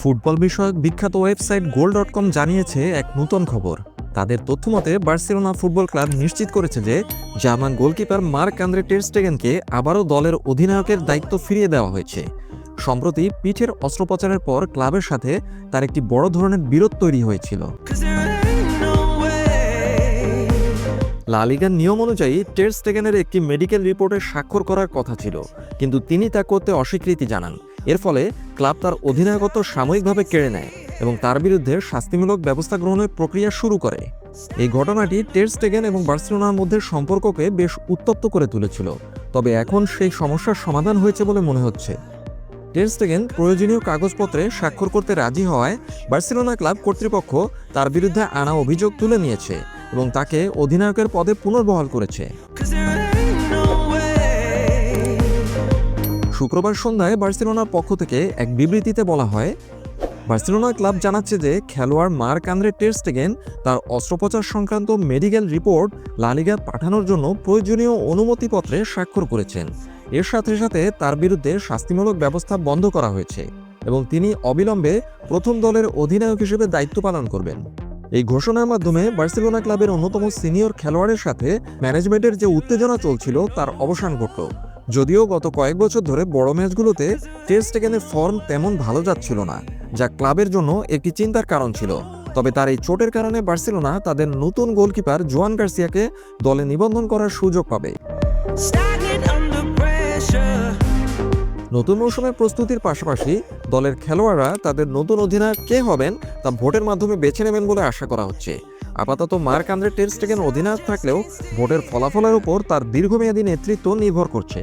Football বিষয়ক বিখ্যাত website গোল dot com জানিয়েছে এক নূতন খবর। তাদের তথ্যমতে বার্সেলোনা ফুটবল ক্লাব নিশ্চিত করেছে যে, জার্মান গোলকিপার মার্ক আন্দ্রে টেরস্টেগেনকে আবারও দলের অধিনায়কের দায়িত্ব ফিরিয়ে দেওয়া হয়েছে। সম্প্রতি পিঠের অস্ত্রোপচারের পর ক্লাবের সাথে তার একটি বড় ধরনের বিরোধ তৈরি হয়েছিল। লা লিগার নিয়ম অনুযায়ী, টের স্টেগেনের একটি মেডিকেল রিপোর্টে স্বাক্ষর করার কথা ছিল, কিন্তু তিনি তা করতে অস্বীকৃতি জানান। এর ফলে ক্লাব তার অধিনায়কত্ব সাময়িকভাবে কেড়ে নেয় এবং তার বিরুদ্ধে শাস্তিমূলক ব্যবস্থা গ্রহণের প্রক্রিয়া শুরু করে। এই ঘটনাটি টের স্টেগেন এবং বার্সেলোনার মধ্যে সম্পর্ককে বেশ উত্তপ্ত করে তুলেছিল, তবে এখন সেই সমস্যার সমাধান হয়েছে বলে মনে হচ্ছে। টের স্টেগেন প্রয়োজনীয় কাগজপত্রে স্বাক্ষর করতে রাজি হওয়ায় বার্সেলোনা ক্লাব কর্তৃপক্ষ তার বিরুদ্ধে আনা অভিযোগ তুলে নিয়েছে এবং তাকে অধিনায়কের পদে পুনর্বহাল করেছে। শুক্রবার সন্ধ্যায় বার্সেলোনার পক্ষ থেকে এক বিবৃতিতে বলা হয় বার্সেলোনা ক্লাব জানাচ্ছে যে খেলোয়াড় মার্ক আন্দ্রে টেরস্টেগেন তার অস্ত্রোপচার সংক্রান্ত মেডিকেল রিপোর্ট লালিগা পাঠানোর জন্য প্রয়োজনীয় অনুমতিপত্রে স্বাক্ষর করেছেন। এর সাথে সাথে তার বিরুদ্ধে শাস্তিমূলক ব্যবস্থা বন্ধ করা হয়েছে এবং তিনি অবিলম্বে প্রথম দলের অধিনায়ক হিসেবে দায়িত্ব পালন করবেন। এই ঘোষণার মাধ্যমে বার্সেলোনা ক্লাবের অন্যতম সিনিয়র খেলোয়াড়ের সাথে ম্যানেজমেন্টের যে উত্তেজনা চলছিল তার অবসান ঘটল। যদিও গত কয়েক বছর ধরে বড় ম্যাচগুলোতে টেস্ট টেস্টেগেনের ফর্ম তেমন ভালো যাচ্ছিল না যা ক্লাবের জন্য একটি চিন্তার কারণ ছিল। তবে তার এই চোটের কারণে বার্সেলোনা তাদের নতুন গোলকিপার জোয়ান গার্সিয়াকে দলে নিবন্ধন করার সুযোগ পাবে. নতুন মৌসুমের প্রস্তুতির পাশাপাশি দলের খেলোয়াড়রা তাদের নতুন অধিনায়ক কে হবেন তা ভোটের মাধ্যমে বেছে নেবেন বলে আশা করা হচ্ছে। আপাতত মার্ক আন্দ্রে টেরস্টেগেন অধিনায়ক থাকলেও ভোটের ফলাফলের উপর তার দীর্ঘমেয়াদী নেতৃত্ব নির্ভর করছে।